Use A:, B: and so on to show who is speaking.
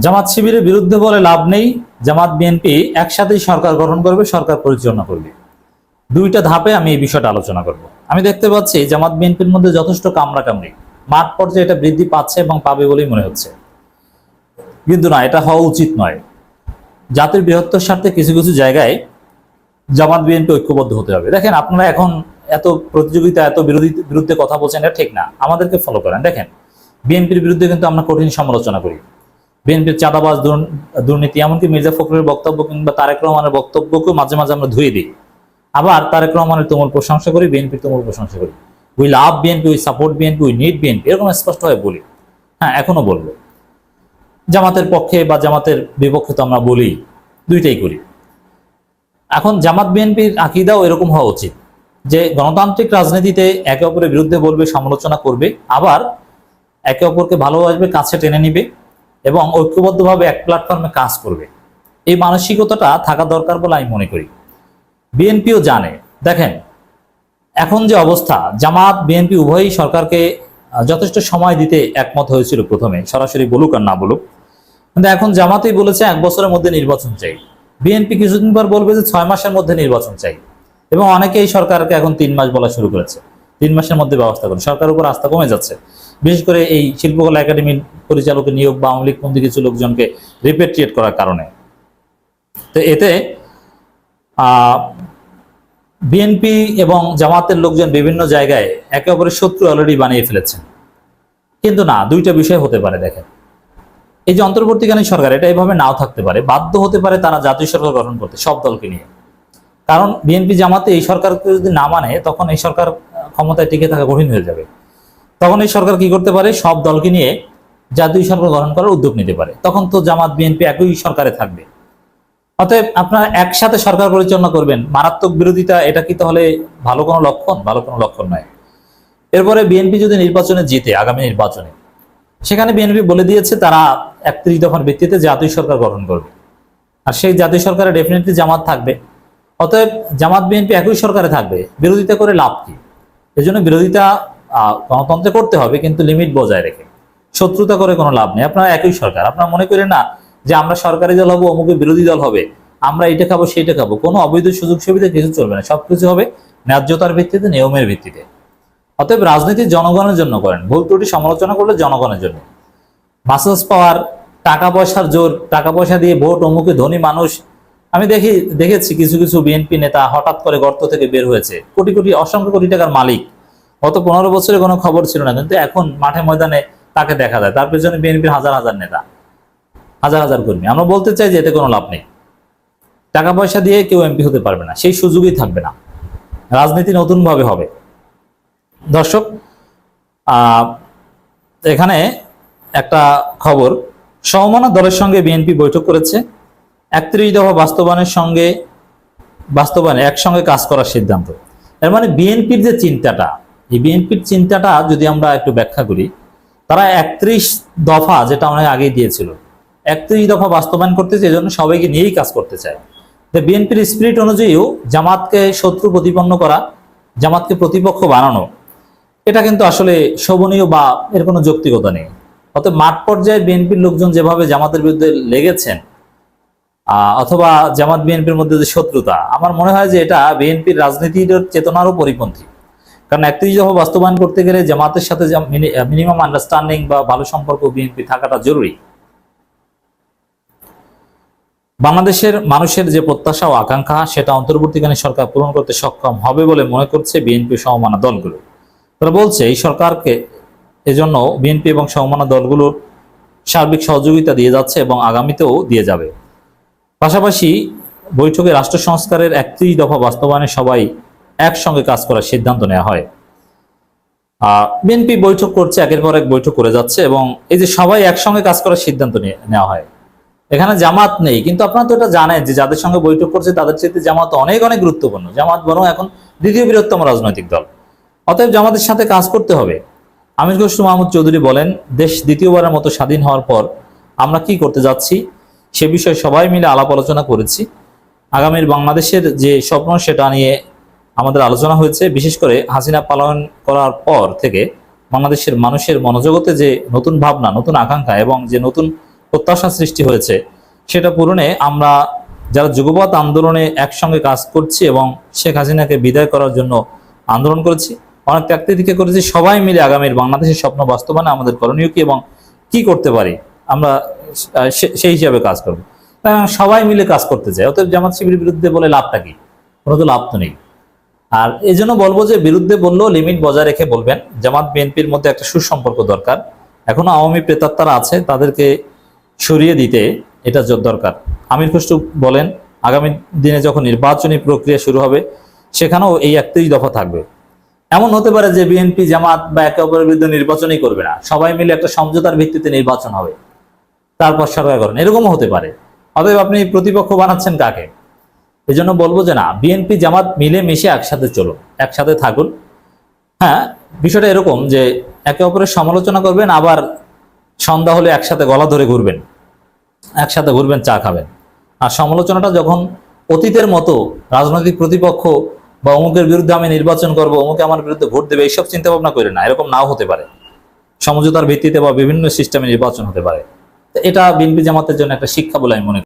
A: জামাত শিবিরের বিরুদ্ধে বলে লাভ নেই। জামাত বিএনপি একসাথেই সরকার গঠন করবে, সরকার পরিচালনা করবে। দুইটা ধাপে আমি এই বিষয়টা আলোচনা করব। আমি দেখতে পাচ্ছি জামাত বিএনপির মধ্যে যথেষ্ট কামড়াকামড়ি। মাঠ পর্যায়ে এটা বৃদ্ধি পাচ্ছে এবং পাবে বলেই মনে হচ্ছে। কিন্তু না, এটা হওয়া উচিত নয়। জাতির বৃহত্তর স্বার্থে কিছু কিছু জায়গায় জামাত বিএনপি ঐক্যবদ্ধ হতে হবে। দেখেন, আপনারা এখন এত প্রতিযোগিতা, এত বিরোধী, বিরুদ্ধে কথা বলছেন, এটা ঠিক না। আমাদেরকে ফলো করেন। দেখেন, বিএনপির বিরুদ্ধে কিন্তু আমরা কঠিন সমালোচনা করি। বিএনপির চাঁদাবাজ দুর্ন- দুর্নীতি, এমনকি মির্জা ফখরুলের বক্তব্য কিংবা তারেক রহমানের বক্তব্যকেও মাঝে মাঝে আমরা ধুয়ে দিই। আবার তারেক রহমানের তুমুল প্রশংসা করি, বিএনপির তুমুল প্রশংসা করি। We love BNP we support BNP we need BNP, এরকম স্পষ্টভাবে বলি। হ্যাঁ এখনও বলব। জামাতের পক্ষে বা জামাতের বিপক্ষে তো আমরা বলি, দুইটাই করি। এখন জামাত বিএনপির আকিদাও এরকম হওয়া উচিত যে গণতান্ত্রিক রাজনীতিতে একে অপরের বিরুদ্ধে বলবে, সমালোচনা করবে, আবার একে অপরকে ভালোবাসবে, কাছে টেনে নিবে। এবং ঐক্যবদ্ধভাবে এক প্ল্যাটফর্মে কাজ করবে। এই মানসিকতাটা থাকা দরকার বলে আমি মনে করি। বিএনপিও জানে। দেখেন, এখন যে অবস্থা, জামাত, বিএনপি উভয়ই সরকারকে যথেষ্ট সময় দিতে একমত হয়েছিল প্রথমে, সরাসরি বলুক আর না বলুক। কিন্তু এখন জামাতেই বলেছে, এক বছরের মধ্যে নির্বাচন চাই। বিএনপি কিছুদিন পর বলবে যে ছয় মাসের মধ্যে নির্বাচন চাই। এবং অনেকেই সরকারকে এখন তিন মাস বলা শুরু করেছে। তিন মাসের মধ্যে ব্যবস্থা করুন। সরকারের উপর আস্থা কমে যাচ্ছে। বিশেষ করে এই শিল্পকলা একাডেমির পরিচালকের নিয়োগ বা আওয়ামী লীগপন্থী কিছু লোকজনকে রিপেট্রিয়েট করার কারণে। তো এতে বিএনপি এবং জামাতের লোকজন বিভিন্ন জায়গায় একে অপরের শত্রু অলরেডি বানিয়ে ফেলেছেন। কিন্তু না, দুইটা বিষয় হতে পারে দেখেন। এই যে অন্তর্বর্তীকালীন সরকার, এটা এভাবে নাও থাকতে পারে, বাধ্য হতে পারে তারা জাতীয় সরকার গঠন করতে, সব দলকে নিয়ে। কারণ বিএনপি জামাতে এই সরকারকে যদি না মানে তখন এই সরকার ক্ষমতায় টিকে থাকা কঠিন হয়ে যাবে। তখন এই সরকার কি করতে পারে? সব দলকে নিয়ে জাতীয় সরকার গঠন করার উদ্যোগ নিতে পারে। তখন তো জামাত, বিএনপি একই সরকারে থাকবে। অতএব আপনারা একসাথে সরকার পরিচালনা করবেন। মারাত্মক বিরোধিতা, এটা কি তাহলে ভালো কোনো লক্ষণ? ভালো কোনো লক্ষণ নয়। এরপরে বিএনপি যদি নির্বাচনে জিতে, আগামী নির্বাচনে, সেখানে বিএনপি বলে দিয়েছে তারা একত্রিশ দফার ভিত্তিতে জাতীয় সরকার গঠন করবে। আর সেই জাতীয় সরকারে ডেফিনেটলি জামাত থাকবে। অতএব জামাত, বিএনপি একই সরকারে থাকবে। বিরোধিতা করে লাভ কি? এজন্য বিরোধিতা গণতন্ত্রে করতে হবে, কিন্তু লিমিট বজায় রেখে। শত্রুতা করে কোনো লাভ নেই। আপনারা একই সরকার। আপনারা মনে করেন না যে আমরা সরকারি দল হব, অমুকে বিরোধী দল হবে? আমরা এটা খাব, সেইটা খাব। কোনো অবৈধ সুযোগ সুবিধা কিছু চলবে না। সবকিছু হবে ন্যায্যতার ভিত্তিতে, নিয়মের ভিত্তিতে। অতএব রাজনীতি জনগণের জন্য করেন। ভুল ত্রুটি সমালোচনা করলে জনগণের জন্য। মাসাজ পাওয়ার টাকা পয়সার জোর টাকা পয়সা দিয়ে ভোট, অমুকে ধনী মানুষ। আমি দেখি, দেখেছি কিছু কিছু বিএনপি নেতা হঠাৎ করে গর্ত থেকে বের হয়েছে। কোটি কোটি, অসংখ্য কোটি টাকার মালিক। গত পনেরো বছরে কোনো খবর ছিল না, কিন্তু এখন মাঠে ময়দানে তাকে দেখা যায়। তার পেছনে বিএনপির হাজার হাজার নেতা, হাজার হাজার কর্মী। আমরা বলতে চাই যে এতে কোনো লাভ নেই। টাকা পয়সা দিয়ে কেউ এমপি হতে পারবে না, সেই সুযোগই থাকবে না। রাজনীতি নতুনভাবে হবে। দর্শক এখানে একটা খবর। সমমনা দলের সঙ্গে বিএনপি বৈঠক করেছে। একত্রিশ দফা বাস্তবায়নের সঙ্গে, বাস্তবায়নে একসঙ্গে কাজ করার সিদ্ধান্ত। এর মানে বিএনপির যে চিন্তাটা এই বিএনপির চিন্তাটা যদি আমরা একটু ব্যাখ্যা করি, তারা একত্রিশ দফা যেটা অনেক আগেই দিয়েছিল, একত্রিশ দফা বাস্তবায়ন করতে চায় এজন্য সবাইকে নিয়েই কাজ করতে চায়। বিএনপির স্পিরিট অনুযায়ীও জামাতকে শত্রু প্রতিপন্ন করা, জামাতকে প্রতিপক্ষ বানানো, এটা কিন্তু আসলে শোভনীয় বা এর কোনো যৌক্তিকতা নেই। অতএব মাঠ পর্যায়ে বিএনপির লোকজন যেভাবে জামাতের বিরুদ্ধে লেগেছেন অথবা জামাত বিএনপির মধ্যে যে শত্রুতা, আমার মনে হয় যে এটা বিএনপির রাজনীতির চেতনারও পরিপন্থী। কারণ একত্রিশ দফা বাস্তবায়ন করতে গেলে জামাতের সাথে মিনিমাম আন্ডারস্ট্যান্ডিং বা ভালো সম্পর্ক বিএনপি থাকাটা জরুরি। বাংলাদেশের মানুষের যে প্রত্যাশা ও আকাঙ্ক্ষা, সেটা অন্তর্বর্তীকালীন সরকার পূরণ করতে সক্ষম হবে বলে মনে করছে বিএনপি সমমানা দলগুলো। তারা বলছে, এই সরকারকে এজন্য বিএনপি এবং সমমানা দলগুলোর সার্বিক সহযোগিতা দিয়ে যাচ্ছে এবং আগামীতেও দিয়ে যাবে। পাশাপাশি বৈঠকে রাষ্ট্র সংস্কারের একত্রিশ দফা বাস্তবায়নে সবাই একসঙ্গে কাজ করার সিদ্ধান্ত নেওয়া হয়। বিএনপি বৈঠক করছে, একের পর এক বৈঠক করে যাচ্ছে এবং এই যে সবাই একসঙ্গে কাজ করার সিদ্ধান্ত নেওয়া হয়। এখানে জামাত নেই, কিন্তু আপনারা তো এটা জানেন যে যাদের সঙ্গে বৈঠক করছে, তাদের চেয়ে জামাত অনেক অনেক গুরুত্বপূর্ণ। জামাত বরং এখন দ্বিতীয় বৃহত্তম রাজনৈতিক দল। অতএব জামাতের সাথে কাজ করতে হবে। আমির খসরু মাহমুদ চৌধুরী বলেন, দেশ দ্বিতীয়বারের মতো স্বাধীন হওয়ার পর আমরা কি করতে যাচ্ছি, সে বিষয়ে সবাই মিলে আলাপ আলোচনা করেছি। আগামীর বাংলাদেশের যে স্বপ্ন, সেটা নিয়ে আমাদের আলোচনা হয়েছে, বিশেষ করে হাসিনা পালন করার পর থেকে বাংলাদেশের মানুষের মনোজগতে যে নতুন ভাবনা, নতুন আকাঙ্ক্ষা এবং যে নতুন প্রত্যাশা সৃষ্টি হয়েছে, সেটা পূরণে আমরা যারা যুগপৎ আন্দোলনে একসঙ্গে কাজ করছি এবং শেখ হাসিনাকে বিদায় করার জন্য আন্দোলন করেছি, অনেক ত্যাগ দিকে করেছি, সবাই মিলে আগামীর বাংলাদেশের স্বপ্ন বাস্তবায়নে আমাদের করণীয় কি এবং কি করতে পারি, আমরা সেই হিসাবে কাজ করব। তাই সবাই মিলে কাজ করতে চাই, অতএব জামাত শিবির বিরুদ্ধে বলে লাভটা কি? কোনো তো লাভ তো নেই। আর এই জন্য বলব যে বিরুদ্ধে বললেও লিমিট বজায় রেখে বলবেন। জামাত, বিএনপির মধ্যে একটা সুসম্পর্ক দরকার। এখনও আওয়ামী প্রেতাত্মারা আছে, তাদেরকে সরিয়ে দিতে এটা জোর দরকার। আমির খসরু বলেন, আগামী দিনে যখন নির্বাচনী প্রক্রিয়া শুরু হবে, সেখানেও এই একত্রিশ দফা থাকবে। এমন হতে পারে যে বিএনপি, জামাত বা একে অপরের বিরুদ্ধে নির্বাচনই করবে না। সবাই মিলে একটা সমঝোতার ভিত্তিতে নির্বাচন হবে। তারপর সরকার করেন এরকমও হতে পারে। অতএব আপনি প্রতিপক্ষ বানাচ্ছেন কাকে? এই জন্য বলব যে না বিএনপি জামাত মিলে মিশে একসাথে চলো একসাথে থাকুন। হ্যাঁ বিষয়টা এরকম যে একে অপরের সমালোচনা করবেন, আবার সন্ধ্যা হলে একসাথে গলা ধরে ঘুরবেন, একসাথে ঘুরবেন, চা খাবেন। আর সমালোচনাটা যখন অতীতের মতো রাজনৈতিক প্রতিপক্ষ বা অমুকের বিরুদ্ধে আমি নির্বাচন করব, অমুকে আমার বিরুদ্ধে ভোট দেবে, এইসব চিন্তা ভাবনা করে না, এরকম নাও হতে পারে। সমঝোতার ভিত্তিতে বা বিভিন্ন সিস্টেমে নির্বাচন হতে পারে। এটা বিএনপি জামাতের জন্য একটা শিক্ষা বলে আমি মনে